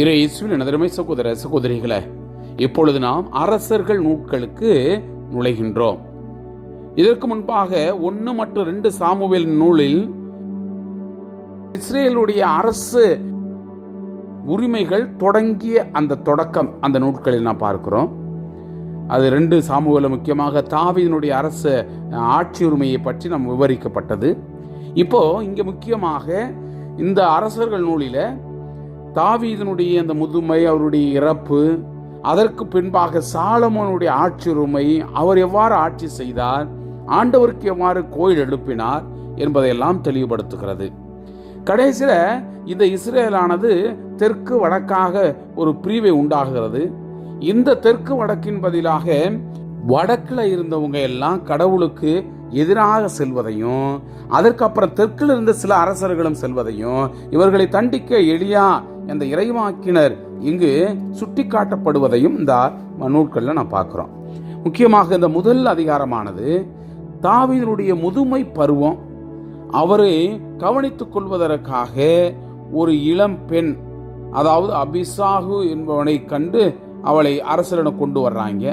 இறை இயேசுவின் நதிரமை சகோதர சகோதரிகளை இப்பொழுது நாம் அரசர்கள் நூட்களுக்கு நுழைகின்றோம். இதற்கு முன்பாக ஒன்று மற்றும் ரெண்டு சாமுவேல் நூலில் இஸ்ரேலுடைய அரசு உரிமைகள் தொடங்கிய அந்த தொடக்கம் அந்த நூட்களில் நாம் பார்க்கிறோம். அது ரெண்டு சாமுவேல முக்கியமாக தாவீதினுடைய அரசு ஆட்சி உரிமையை பற்றி நாம் விவரிக்கப்பட்டது. இப்போ இங்கே முக்கியமாக இந்த அரசர்கள் நூலில் தாவீதனுடைய அந்த முதுமை அவருடைய இறப்பு அதற்கு பின்பாக சாலமோனுடைய ஆட்சி உரிமை அவர் எவ்வாறு ஆட்சி செய்தார் ஆண்டவருக்கு எவ்வாறு கோயில் எழுப்பினார் என்பதையெல்லாம் தெளிவுபடுத்துகிறது. கடைசியில் இந்த இஸ்ரேலானது தெற்கு வடக்காக ஒரு பிரிவை உண்டாகிறது இந்த தெற்கு வடக்கின் பதிலாக வடக்கில் இருந்தவங்க எல்லாம் கடவுளுக்கு எதிராக செல்வதையும் அதற்கப்புறம் தெற்கில் இருந்த சில அரசர்களும் செல்வதையும் இவர்களை தண்டிக்க எளியா என்ற இறைவாக்கினர் இங்கு சுட்டி காட்டப்படுவதையும் இந்த நூல்களில் நான் பார்க்குறோம். முக்கியமாக இந்த முதல் அதிகாரமானது தாவீதனுடைய முதுமை பருவம். அவரை கவனித்துக் கொள்வதற்காக ஒரு இளம் பெண் அதாவது அபிசாகு என்பவனை கண்டு அவளை அரசரிடம் கொண்டு வர்றாங்க.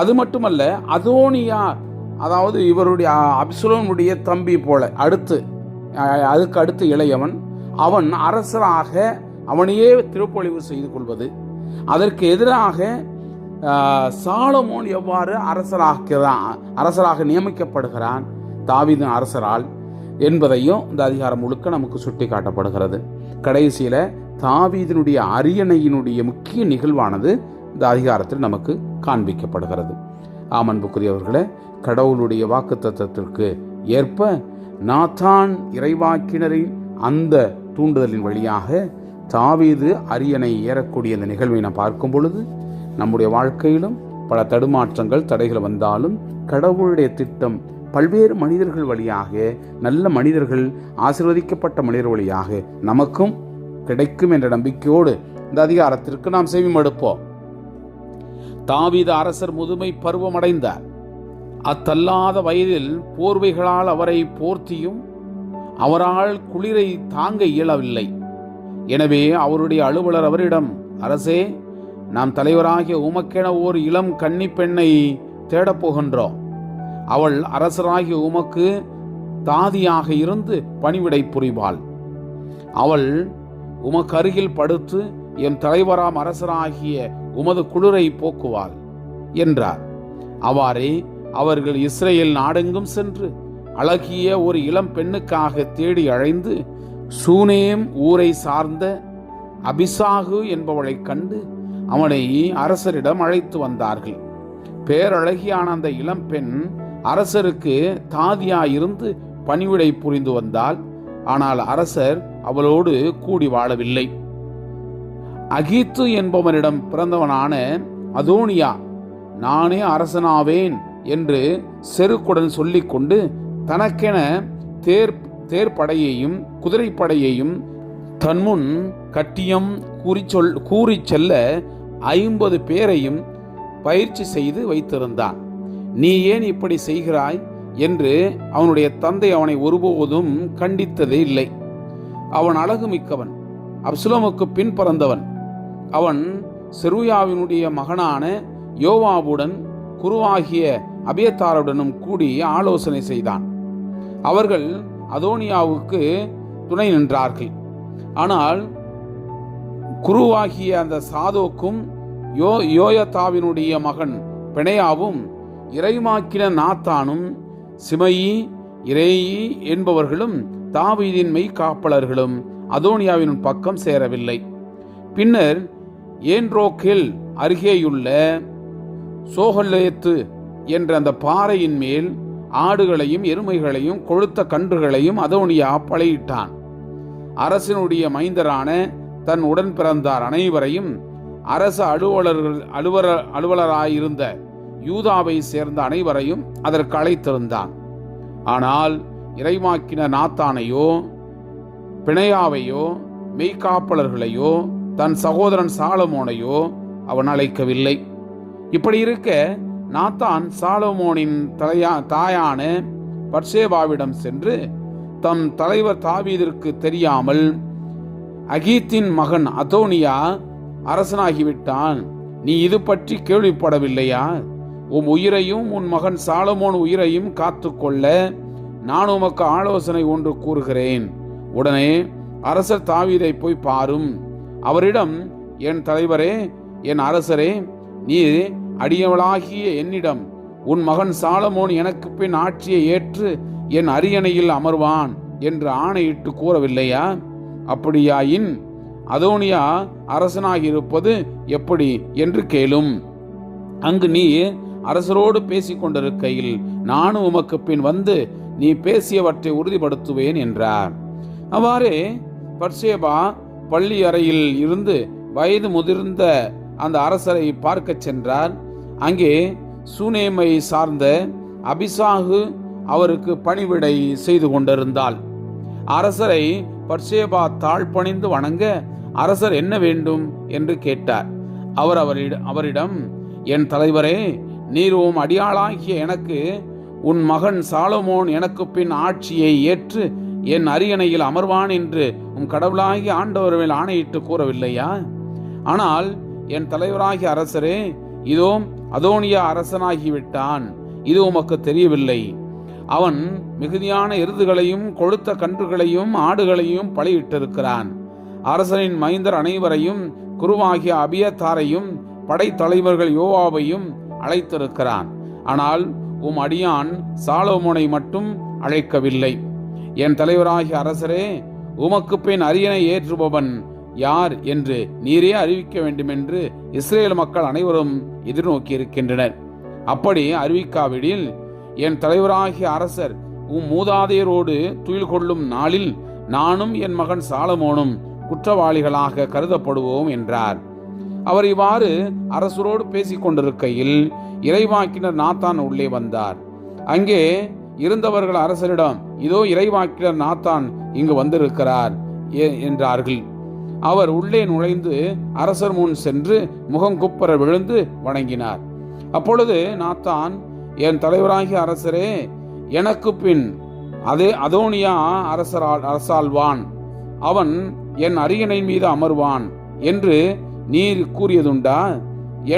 அது மட்டுமல்ல அதோனியா அதாவது இவருடைய அபிசுலனுடைய தம்பி போல அடுத்து அதுக்கு அடுத்து இளையவன். அவன் அரசராக அவனையே திருப்பொழிவு செய்து கொள்வது. அதற்கு எதிராக சாலமோன் எவ்வாறு அரசராகிறான் அரசராக நியமிக்கப்படுகிறான் தாவிதன் அரசரால் என்பதையும் இந்த அதிகாரம் முழுக்க நமக்கு சுட்டி காட்டப்படுகிறது கடைசியில் தாவீதினுடைய அரியணையினுடைய முக்கிய நிகழ்வானது இந்த அதிகாரத்தில் நமக்கு காண்பிக்கப்படுகிறது. ஆமன்புக்குரியவர்களே கடவுளுடைய வாக்குத்தத்தத்திற்கு ஏற்ப நாத்தான் இறைவாக்கினரின் அந்த தூண்டுதலின் வழியாக தாவீது அரியணை ஏறக்கூடிய இந்த நிகழ்வை நாம் பார்க்கும் பொழுது நம்முடைய வாழ்க்கையிலும் பல தடுமாற்றங்கள் தடைகள் வந்தாலும் கடவுளுடைய திட்டம் பல்வேறு மனிதர்கள் வழியாக நல்ல மனிதர்கள் ஆசிர்வதிக்கப்பட்ட மனிதர் வழியாக நமக்கும் கிடைக்கும் என்ற நம்பிக்கையோடு இந்த அதிகாரத்திற்கு நாம் செவிமடுப்போம் தாவீது அரசர் முதுமை பருவம் அடைந்தார். அத்தல்லாத வயதில் போர்வைகளால் அவரை போர்த்தியும் அவரால் குளிரை தாங்க இயலவில்லை. எனவே அவருடைய அலுவலர் அவரிடம் அரசே நாம் தலைவராகிய உமக்கென ஓர் இளம் கன்னி பெண்ணை தேடப் போகின்றோம். அவள் அரசராகிய உமக்கு தாதியாக இருந்து பணிவிடை புரிவாள். அவள் உமக்கு அருகில் படுத்து என் தலைவராம் அரசராகிய உமது குளிரை போக்குவாள் என்றார். அவ்வாறே அவர்கள் இஸ்ரேல் நாடெங்கும் சென்று அழகிய ஒரு இளம் பெண்ணுக்காக தேடி அழைந்து சூனேம் ஊரை சார்ந்த அபிசாகு என்பவளைக் கண்டு அவனை அரசரிடம் அழைத்து வந்தார்கள். பேரழகியான அந்த இளம்பெண் அரசருக்கு தாதியாயிருந்து பணிவிடை புரிந்து வந்தால் ஆனால் அரசர் அவளோடு கூடி வாழவில்லை. அகீத்து என்பவனிடம் பிறந்தவனான அதோனியா நானே அரசனாவேன் என்று செருக்குடன் சொல்லிக்கொண்டு தனக்கென தேர் தேர்ப்படையையும் குதிரைப்படையையும் தன்முன் கட்டியம் கூறி சொல் கூறி செல்ல ஐம்பது பேரையும் பயிற்சி செய்து வைத்திருந்தான். நீ ஏன் இப்படி செய்கிறாய்? என்று அவனுடைய தந்தை அவனை ஒருபோதும் கண்டித்ததே இல்லை. அவன் அழகு மிக்கவன் அப்சுலமுக்கு பின் பிறந்தவன். அவன் செருயாவினுடைய மகனான யோவாவுடன் குருவாகிய அபியத்தாருடனும் கூடி ஆலோசனை செய்தான். அவர்கள் அதோனியாவுக்கு துணை நின்றார்கள். ஆனால் குருவாகிய அந்த சாதோக்கும் யோ யோயத்தாவினுடைய மகன் பிணையாவும் இறைமாக்கின நாத்தானும் சிமையி இறையி என்பவர்களும் தாவீதின் மெய்காப்பலர்களும் அதோனியாவின் பக்கம் சேரவில்லை. பின்னர் ஏன்ரோக்கில் அருகேயுள்ள சோகல்லேத்து என்ற அந்த பாறையின் மேல் ஆடுகளையும் எருமைகளையும் கொழுத்த கன்றுகளையும் அதோனியா பழையிட்டான் அரசனுடைய மைந்தரான தன் உடன் பிறந்தார் அனைவரையும் அரச அலுவலர்கள் அலுவல அலுவலராயிருந்த யூதாவை சேர்ந்த அனைவரையும் அதற்கு அழைத்திருந்தான். ஆனால் இறைமாக்கின நாத்தானையோ பிணையாவையோ மெய்காப்பலர்களையோ தன் சகோதரன் சாலமோனையோ அவன் அழைக்கவில்லை. இப்படி இருக்க நாத்தான் சாலமோனின் தலையா தாயான பர்சேபாவிடம் சென்று தம் தலைவர் தாவீதிற்கு தெரியாமல் அகீத்தின் மகன் அதோனியா அரசனாகிவிட்டான். நீ இது பற்றி கேள்விப்படவில்லையா? உன் உயிரையும் உன் மகன் சாலமோன் உயிரையும் காத்துக்கொள்ள நான் உமக்கு ஆலோசனை ஒன்று கூறுகிறேன். உடனே அரசர் தாவீதை போய் பாரும். அவரிடம் என் தலைவரே என் அரசரே நீ அடியவளாகிய என்னிடம் உன் மகன் சாலமோன் எனக்கு பின் ஆட்சியை ஏற்று என் அரியணையில் அமர்வான் என்று ஆணையிட்டு கூறவில்லையா? அப்படியாயின் அதோனியா அரசனாகியிருப்பது எப்படி? என்று கேளும். அங்கு நீ அரசரோடு பேசிக் கொண்டிருக்கையில் நானும் உமக்கு பின் வந்து நீ பேசியவற்றை உறுதிப்படுத்துவேன் என்றார். அவ்வாறே பர்சேபா பள்ளி அறையில் இருந்து வயது முதிர்ந்த அந்த அரசரை பார்க்கச் சென்றார். அங்கே சூனேமை சார்ந்த அபிசாகு அவருக்கு பணிவிடை செய்து கொண்டிருந்தாள். அரசரை பர்சேபா தாழ்பணிந்து வணங்க அரசர் என்ன வேண்டும் என்று கேட்டார். அவர் அவரிடம் அவரிடம் என் தலைவரே நீர் உம் அடியாளாகிய எனக்கு உன் மகன் சாலமோன் எனக்கு பின் ஆட்சியை ஏற்று என் அரியணையில் அமர்வான் என்று உம் கடவுளாகிய ஆண்டவர் மேல் ஆணையிட்டு கூறவில்லையா? ஆனால் என் தலைவராகிய அரசரே இதோ அதோனியா அரசனாகிவிட்டான். இது உமக்கு தெரியவில்லை. அவன் மிகுதியான எருதுகளையும் கொழுத்த கன்றுகளையும் ஆடுகளையும் பலியிட்டிருக்கிறான். அரசனின் மைந்தர் அனைவரையும் குருவாகிய அபியத்தாரையும் படைத்தலைவர்கள் யோவாவையும் அழைத்திருக்கிறான். ஆனால் உம் அடியான் சாலோமோனை மட்டும் அழைக்கவில்லை. என் தலைவராகிய அரசரே உமக்கு பின் அரியணை ஏற்றுபவன் யார் என்று நீரே அறிவிக்க வேண்டுமென்று இஸ்ரேல் மக்கள் அனைவரும் எதிர்நோக்கி இருக்கின்றனர் அப்படி அறிவிக்காவிடில் என் தலைவராகிய அரசர் உம் மூதாதையரோடு துயில் கொள்ளும் நாளில் நானும் என் மகன் சாலமோனும் குற்றவாளிகளாக கருதப்படுவோம் என்றார். அவர் இவ்வாறு அரசரோடு பேசிக் கொண்டிருக்கையில் இறைவாக்கினர் நாத்தான் உள்ளே வந்தார். அங்கே இருந்தவர்கள் அரசரிடம் இதோ இறைவாக்கினர் நாத்தான் இங்கு வந்திருக்கிறார் என்றார்கள். அவர் உள்ளே நுழைந்து அரசர் முன் சென்று முகங்குப்புற விழுந்து வணங்கினார். அப்பொழுது நாத்தான் என் தலைவராகிய அரசரே எனக்கு பின் அதே அதோனியா அரசரால் அரசாள்வான். அவன் என் அரியணை மீது அமர்வான் என்று நீர் கூறியதுண்டா?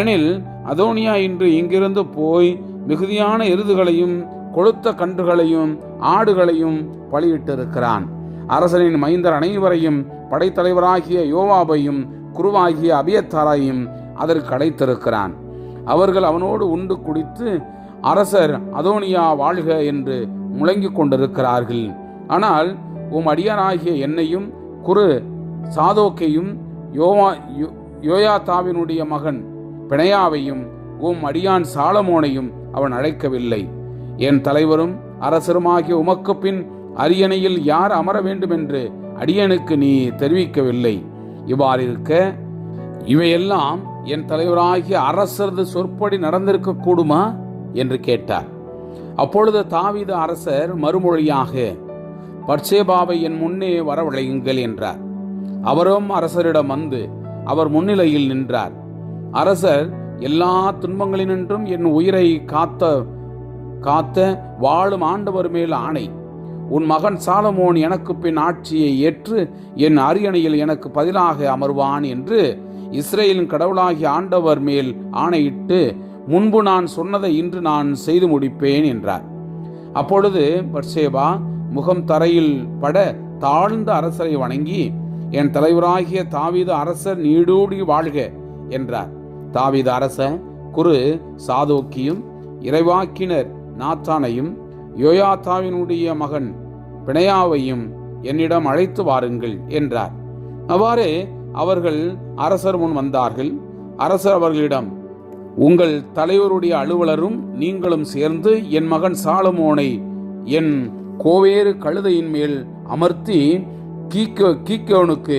எனில் அதோனியா இன்று இங்கிருந்து போய் மிகுதியான எருதுகளையும் கொளுத்த கன்றுகளையும் ஆடுகளையும் பலியிட்டிருக்கிறான். அரசனின் மைந்தர் அனைவரையும் படைத்தலைவராகிய யோவாபையும் குருவாகிய அபியத்தாரையும் அதற்கு அழைத்திருக்கிறான். அவர்கள் அவனோடு உண்டு குடித்து அரசர் அதோனியா வாழ்க என்று முழங்கிக் கொண்டிருக்கிறார்கள். ஆனால் உம் அடியானாகிய என்னையும் குரு சாதோக்கையும் யோவா யோ- யோயாத்தாவினுடைய மகன் பிணையாவையும் உம் அடியான் சாலமோனையும் அவன் அழைக்கவில்லை. என் தலைவரும் அரசருமாகிய உமக்கு பின் அரியணையில் யார் அமர வேண்டுமென்று அடியனுக்கு நீ தெரிவிக்கவில்லை. இவ்வாறு இருக்க இவையெல்லாம் என் தலைவராகிய அரசரது சொற்படி நடந்திருக்க கூடுமா? என்று கேட்டார். அப்பொழுது தாவித அரசர் மறுமொழியாக பர்சேபாவை என் முன்னே வரவழையுங்கள் என்றார். அவரும் அரசரிடம் வந்து அவர் முன்னிலையில் நின்றார். அரசர் எல்லா துன்பங்களினின்றும் என் உயிரை காத்த காத்த வாழும் ஆண்டவர் மேல் ஆணை. உன் மகன் சாலமோன் எனக்கு பின் ஆட்சியை ஏற்று என் அரியணையில் எனக்கு பதிலாக அமர்வான் என்று இஸ்ரேலின் கடவுளாகிய ஆண்டவர் மேல் ஆணையிட்டு முன்பு நான் சொன்னதை இன்று நான் செய்து முடிப்பேன் என்றார். அப்பொழுது பர்சேபா முகம் தரையில் பட தாழ்ந்த அரசரை வணங்கி என் தலைவராகிய தாவீது அரசர் நீடூடி வாழ்க என்றார். தாவீது அரச குரு சாதோக்கியும் இறைவாக்கினர் நாத்தானையும் யோயாத்தாவினுடைய மகன் பிணையாவையும் என்னிடம் அழைத்து வாருங்கள் என்றார். அவ்வாறே அவர்கள் அரசர் முன் வந்தார்கள். அரசர் அவர்களிடம் உங்கள் தலைவருடைய அலுவலரும் நீங்களும் சேர்ந்து என் மகன் சாலமோனை என் கோவேறு கழுதையின் மேல் அமர்த்தி கீக்கோ கீக்கோனுக்கு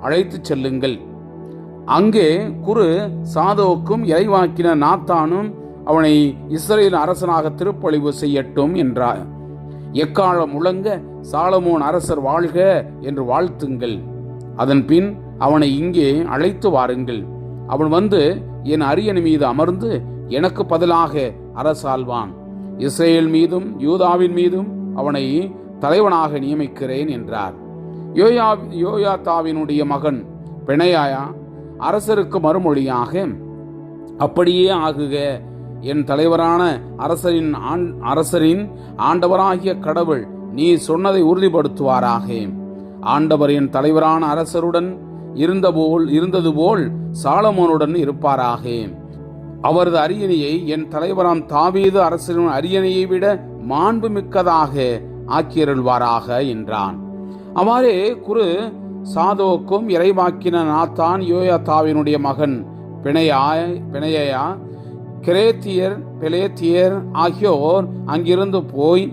அழைத்துச் செல்லுங்கள். அங்கே குரு சாதோக்கும் இறைவாக்கின நாத்தானும் அவனை இஸ்ரேல் அரசனாக திருப்பொழிவு செய்யட்டும் என்றார். எக்காலம் முழங்க சாலமோன் அரசர் வாழ்க என்று வாழ்த்துங்கள். அதன் பின் அவனை இங்கே அழைத்து வாருங்கள். அவன் வந்து என் அரியணை மீது அமர்ந்து எனக்கு பதிலாக அரசாள்வான். இஸ்ரேல் மீதும் யூதாவின் மீதும் அவனை தலைவனாக நியமிக்கிறேன் என்றார். யோயா யோயாத்தாவினுடைய மகன் பெணையாயா அரசருக்கு மறுமொழியாக அப்படியே ஆகுக என் தலைவரான அரசரின் ஆண்- அரசரின் ஆண்டவராகிய கடவுள் நீ சொன்னதை உறுதிப்படுத்துவாராக. ஆண்டவர் என் தலைவரான அரசருடன் இருந்தபோல் இருந்தது போல் சாலமோனுடன் இருப்பாராக. அவரது அரியணையை என் தலைவராம் தாவீது அரசரின் அரியணையை விட மாண்பு மிக்கதாக ஆக்கியருள்வாராக என்றான். அவ்வாறே குரு சாதோக்கும் இறைவாக்கின நாத்தான் யோயாத்தாவினுடைய மகன் பிணையா பிணையா கிரேத்தியர் பெலேத்தியர் ஆகியோர் அங்கிருந்து போய்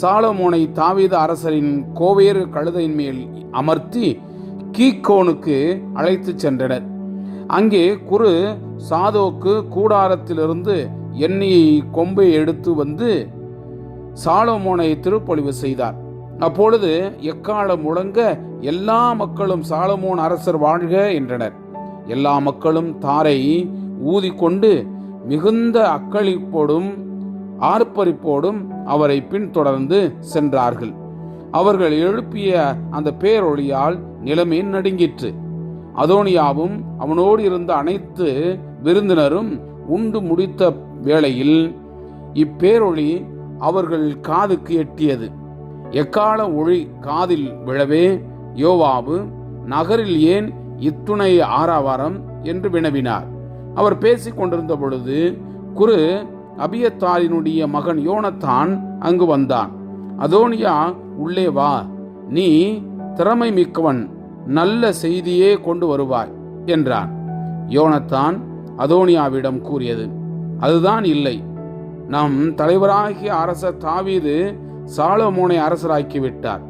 சாலமோனை தாவீத அரசரின் கோவேறு கழுதையின் மேல் அமர்த்தி கீக்கோனுக்கு அழைத்துச் சென்றனர். அங்கே குரு சாதோக்கு கூடாரத்திலிருந்து எண்ணெயை கொம்பை எடுத்து வந்து சாலமோனை திருப்பொழிவு செய்தார். அப்பொழுது எக்காலம் முழங்க எல்லா மக்களும் சாலமோன் அரசர் வாழ்க என்றனர். எல்லா மக்களும் தாரை ஊதிக்கொண்டு மிகுந்த அக்களிப்போடும் ஆர்ப்பரிப்போடும் அவரை பின்தொடர்ந்து சென்றார்கள். அவர்கள் எழுப்பிய அந்த பேரொழியால் நிலைமை நடுங்கிற்று. அதோனியாவும் அவனோடு இருந்த அனைத்து விருந்தினரும் உண்டு முடித்த வேளையில் இப்பேரொளி அவர்கள் காதுக்கு எட்டியது. எக்கால ஒளி காதில் விழவே யோவாபு நகரில் ஏன் இத்துணை ஆறாவாரம் என்று வினவினார். அவர் பேசிக் கொண்டிருந்த பொழுது குரு அபியத்தாரினுடைய மகன் யோனத்தான் அங்கு வந்தான். அதோனியா உள்ளே வா நீ திறமை மிக்கவன் நல்ல செய்தியே கொண்டு வருவாய் என்றான். யோனத்தான் அதோனியாவிடம் கூறியது அதுதான் இல்லை. நம் தலைவராகிய அரசர் தாவீது சாலமோனை அரசராக்கி விட்டார்.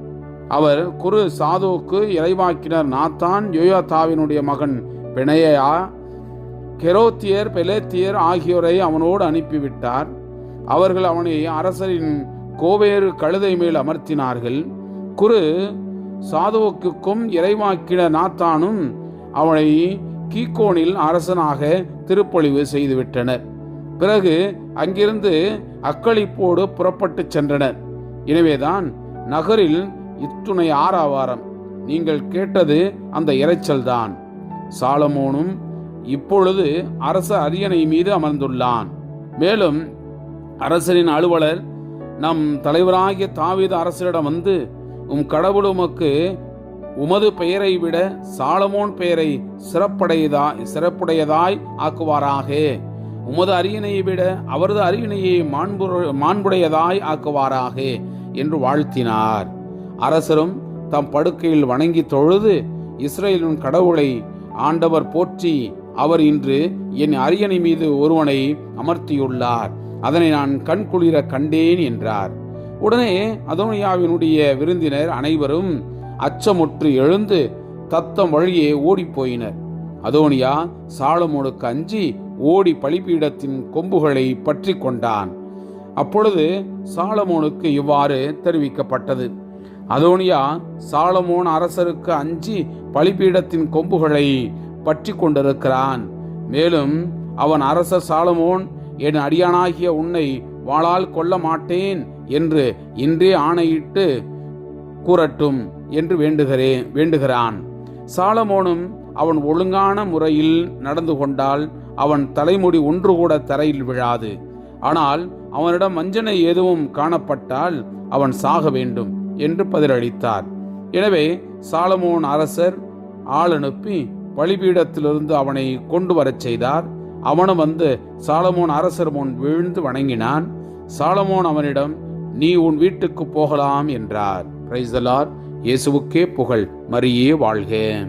அவர் குரு சாதோக்கு இறைவாக்கினர் நாத்தான் யோயாத்தாவினுடைய மகன் பிணையா கெரோத்தியர் பெலேத்தியர் ஆகியோரை அவனோடு அனுப்பிவிட்டார். அவர்கள் அவனை அரசரின் கோவேறு கழுதை மேல் அமர்த்தினார்கள். குரு சாதுவுக்கும் இறைவாக்கின நாத்தானும் அவனை கீக்கோனில் அரசனாக திருப்பொழிவு செய்துவிட்டனர். பிறகு அங்கிருந்து அக்களிப்போடு புறப்பட்டுச் சென்றனர். எனவேதான் நகரில் இத்துணை ஆறாவாரம். நீங்கள் கேட்டது அந்த இறைச்சல்தான் சாலமோனும் இப்பொழுது அரச அரியணை மீது அமர்ந்துள்ளான். மேலும் அரசரின் அலுவலர் நம் தலைவராகிய தாவீது அரசரிடம் வந்து உம் கடவுள் உமக்கு உமது பெயரை விட சாலமோன் பெயரை சிறப்படையதாய் சிறப்புடையதாய் ஆக்குவாராக. உமது அரியணையை விட அவரது அரியணையை மாண்பு மாண்புடையதாய் ஆக்குவாராக என்று வாழ்த்தினார். அரசரும் தம் படுக்கையில் வணங்கி தொழுது இஸ்ரேலின் கடவுளை ஆண்டவர் போற்றி அவர் இன்று என் அரியணை மீது ஒருவனை அமர்த்தியுள்ளார். அதனை நான் கண்குளிர கண்டேன் என்றார். உடனே அதோனியாவினுடைய விருந்தினர் அனைவரும் அச்சமுற்று எழுந்து தத்தம் வழியே ஓடிப்போயினர். அதோனியா சாலமோனுக்கு அஞ்சி ஓடி பலிப்பீடத்தின் கொம்புகளை பற்றி கொண்டான். அப்பொழுது சாலமோனுக்கு இவ்வாறு தெரிவிக்கப்பட்டது. அதோனியா சாலமோன் அரசருக்கு அஞ்சி பலிப்பீடத்தின் கொம்புகளை பற்றி கொண்டிருக்கிறான் மேலும் அவன் அரசர் சாலமோன் என் அடியானாகிய உன்னை வாளால் கொல்ல மாட்டேன் என்று இன்றே ஆணையிட்டு கூறட்டும் என்று வேண்டுகிறேன் வேண்டுகிறான். சாலமோனும் அவன் ஒழுங்கான முறையில் நடந்து கொண்டால் அவன் தலைமுடி ஒன்று கூட தரையில் விழாது. ஆனால் அவனிடம் வஞ்சனை எதுவும் காணப்பட்டால் அவன் சாக வேண்டும் என்று பதிலளித்தார். எனவே சாலமோன் அரசர் ஆள் அனுப்பி பலிபீடத்திலிருந்து அவனை கொண்டு வரச் செய்தார். அவனும் வந்து சாலமோன் அரசர் முன் விழுந்து வணங்கினான். சாலமோன் அவனிடம் நீ உன் வீட்டுக்கு போகலாம் என்றார். பிரைசலார் இயேசுவுக்கே புகழ். மரியே வாழ்க.